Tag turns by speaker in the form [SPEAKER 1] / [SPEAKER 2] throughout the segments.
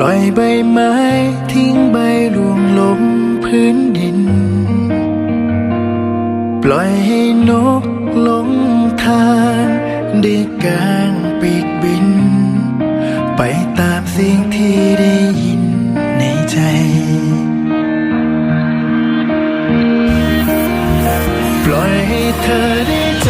[SPEAKER 1] ล่อยใบไม้ทิ้งใบร่วงลงพื้นดิน ปล่อยให้นกหลงทางได้กางปีกบิน ไปตามเสียงที่ได้ยินในใจปล่อยให้เธอได้เจ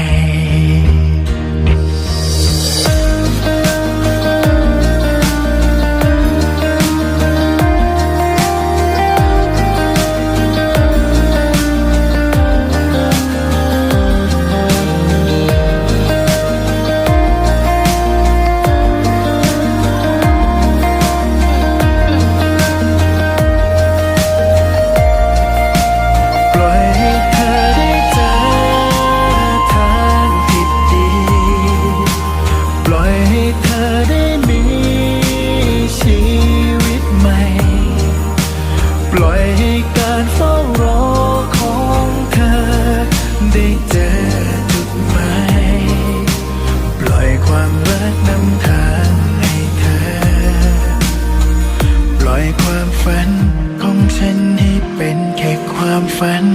[SPEAKER 1] ฝัน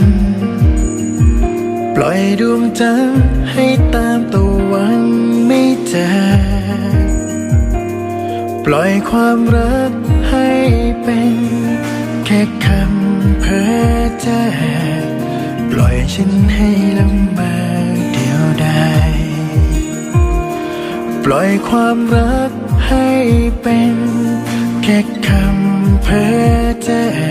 [SPEAKER 1] ปล่อยดวงจันทร์ให้ตามตะวันไม่เจอปล่อยความรักให้เป็น แค่คำเพ้อเจ้อปล่อยฉันให้ละเมอเดียวดายปล่อยความรักให้เป็น แค่คำเพ้อเจ้อ